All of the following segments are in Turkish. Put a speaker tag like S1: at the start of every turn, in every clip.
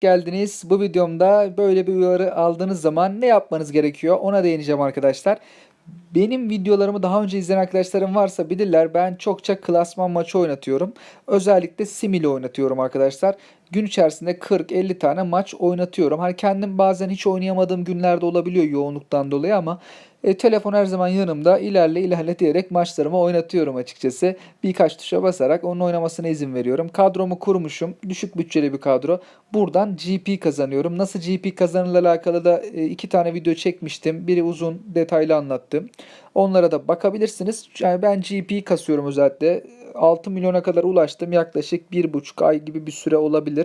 S1: geldiniz. Bu videomda böyle bir uyarı aldığınız zaman ne yapmanız gerekiyor ona değineceğim arkadaşlar. Benim videolarımı daha önce izleyen arkadaşlarım varsa bilirler ben çokça klasman maçı oynatıyorum. Özellikle sim oynatıyorum arkadaşlar. Gün içerisinde 40-50 tane maç oynatıyorum. Hani kendim bazen hiç oynayamadığım günlerde olabiliyor yoğunluktan dolayı ama e, telefon her zaman yanımda ilerle ilerle diyerek maçlarımı oynatıyorum açıkçası. Birkaç tuşa basarak onun oynamasına izin veriyorum. Kadromu kurmuşum. Düşük bütçeli bir kadro. Buradan GP kazanıyorum. Nasıl GP kazanırla alakalı da e, iki tane video çekmiştim. Biri uzun detaylı anlattım. Onlara da bakabilirsiniz. Yani ben GP kasıyorum özellikle. 6 milyona kadar ulaştım. Yaklaşık 1,5 ay gibi bir süre olabilir.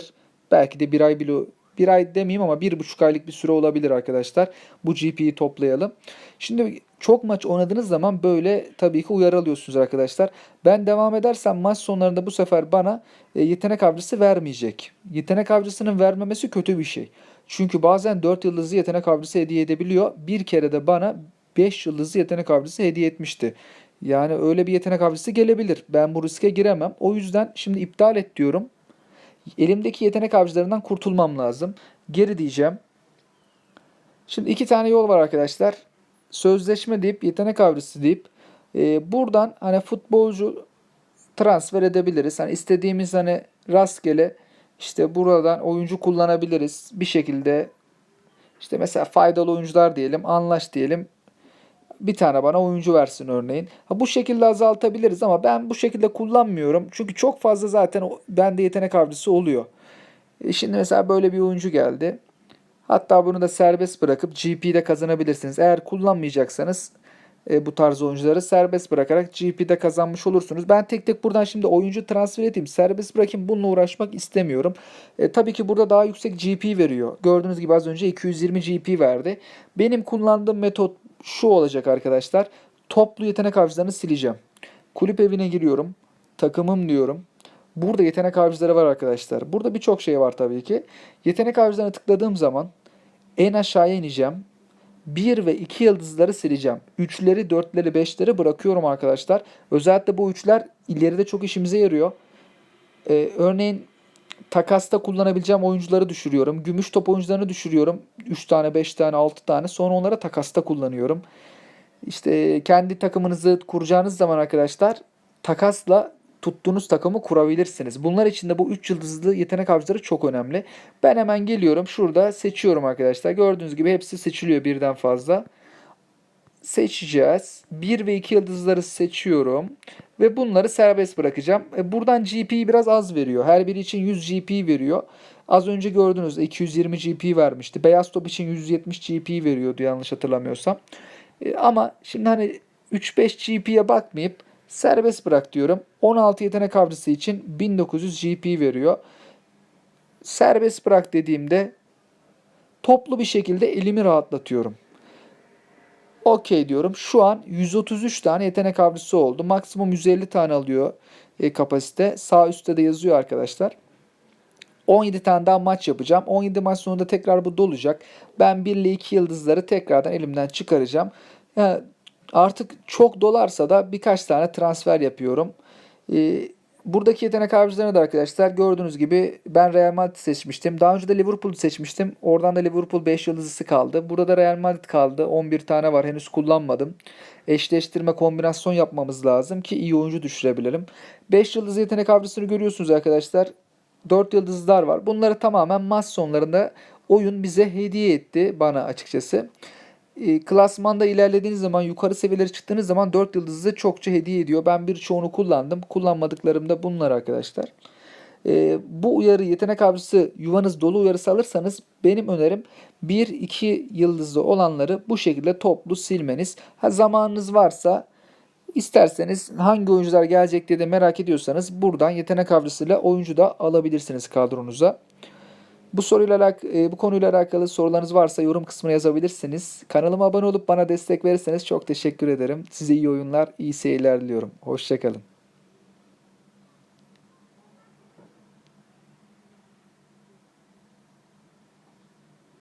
S1: Belki de bir ay bile bir ay demeyeyim ama bir buçuk aylık bir süre olabilir arkadaşlar. Bu GP'yi toplayalım. Şimdi çok maç oynadığınız zaman böyle tabii ki uyarı alıyorsunuz arkadaşlar. Ben devam edersem maç sonlarında bu sefer bana e, yetenek avcısı vermeyecek. Yetenek avcısının vermemesi kötü bir şey. Çünkü bazen 4 yıldızlı yetenek avcısı hediye edebiliyor. Bir kere de bana 5 yıldızlı yetenek avcısı hediye etmişti. Yani öyle bir yetenek avcısı gelebilir. Ben bu riske giremem. O yüzden şimdi iptal et diyorum. Elimdeki yetenek avcılarından kurtulmam lazım. Geri diyeceğim. Şimdi iki tane yol var arkadaşlar. Sözleşme deyip yetenek avcısı deyip e, buradan hani futbolcu transfer edebiliriz. Hani istediğimiz hani rastgele işte buradan oyuncu kullanabiliriz. Bir şekilde işte mesela faydalı oyuncular diyelim, anlaş diyelim. Bir tane bana oyuncu versin örneğin. Ha, bu şekilde azaltabiliriz ama ben bu şekilde kullanmıyorum. Çünkü çok fazla zaten bende yetenek avcısı oluyor. E şimdi mesela böyle bir oyuncu geldi. Hatta bunu da serbest bırakıp GP'de kazanabilirsiniz. Eğer kullanmayacaksanız e, bu tarz oyuncuları serbest bırakarak GP'de kazanmış olursunuz. Ben tek tek buradan şimdi oyuncu transfer edeyim, serbest bırakayım bununla uğraşmak istemiyorum. E, tabii ki burada daha yüksek GP veriyor. Gördüğünüz gibi az önce 220 GP verdi. Benim kullandığım metot şu olacak arkadaşlar. Toplu yetenek avcılarını sileceğim. Kulüp evine giriyorum. Takımım diyorum. Burada yetenek avcıları var arkadaşlar. Burada birçok şey var tabii ki. Yetenek avcılarına tıkladığım zaman en aşağıya ineceğim. 1 ve 2 yıldızları sileceğim. 3'leri, 4'leri, 5'leri bırakıyorum arkadaşlar. Özellikle bu 3'ler ileride çok işimize yarıyor. Ee, örneğin takasta kullanabileceğim oyuncuları düşürüyorum. Gümüş top oyuncularını düşürüyorum. 3 tane, 5 tane, 6 tane. Sonra onlara takasta kullanıyorum. İşte kendi takımınızı kuracağınız zaman arkadaşlar takasla tuttuğunuz takımı kurabilirsiniz. Bunlar için de bu 3 yıldızlı yetenek avcıları çok önemli. Ben hemen geliyorum. Şurada seçiyorum arkadaşlar. Gördüğünüz gibi hepsi seçiliyor birden fazla. Seçeceğiz. 1 ve 2 yıldızları seçiyorum. Ve bunları serbest bırakacağım. E, Buradan GP'yi biraz az veriyor. Her biri için 100 GP veriyor. Az önce gördünüz 220 GP vermişti. Beyaz top için 170 GP veriyordu yanlış hatırlamıyorsam. E, Ama şimdi hani 3-5 GP'ye bakmayıp serbest bırak diyorum. 16 yetenek avcısı için 1900 GP veriyor. Serbest bırak dediğimde toplu bir şekilde elimi rahatlatıyorum. Okey diyorum. Şu an 133 tane yetenek avcısı oldu. Maksimum 150 tane alıyor e, kapasite. Sağ üstte de yazıyor arkadaşlar. 17 tane daha maç yapacağım. 17 maç sonunda tekrar bu dolacak. Ben 1 ile 2 yıldızları tekrardan elimden çıkaracağım. Yani artık çok dolarsa da birkaç tane transfer yapıyorum. Ee, buradaki yetenek avcılarını da arkadaşlar gördüğünüz gibi ben Real Madrid seçmiştim. Daha önce de Liverpool'u seçmiştim. Oradan da Liverpool 5 yıldızlısı kaldı. Burada da Real Madrid kaldı. 11 tane var. Henüz kullanmadım. Eşleştirme kombinasyon yapmamız lazım ki iyi oyuncu düşürebilelim. 5 yıldızlı yetenek avcısını görüyorsunuz arkadaşlar. 4 yıldızlar var. Bunları tamamen maç sonlarında oyun bize hediye etti bana açıkçası. E, klasmanda ilerlediğiniz zaman yukarı seviyelere çıktığınız zaman 4 yıldızı çokça hediye ediyor. Ben birçoğunu kullandım. Kullanmadıklarım da bunlar arkadaşlar. E, bu uyarı yetenek avcısı yuvanız dolu uyarısı alırsanız benim önerim 1-2 yıldızlı olanları bu şekilde toplu silmeniz. Ha zamanınız varsa isterseniz hangi oyuncular gelecek diye de merak ediyorsanız buradan yetenek avcısıyla oyuncu da alabilirsiniz kadronuza. Bu soruyla alak- e, bu konuyla alakalı sorularınız varsa yorum kısmına yazabilirsiniz. Kanalıma abone olup bana destek verirseniz çok teşekkür ederim. Size iyi oyunlar, iyi seyirler diliyorum. Hoşçakalın.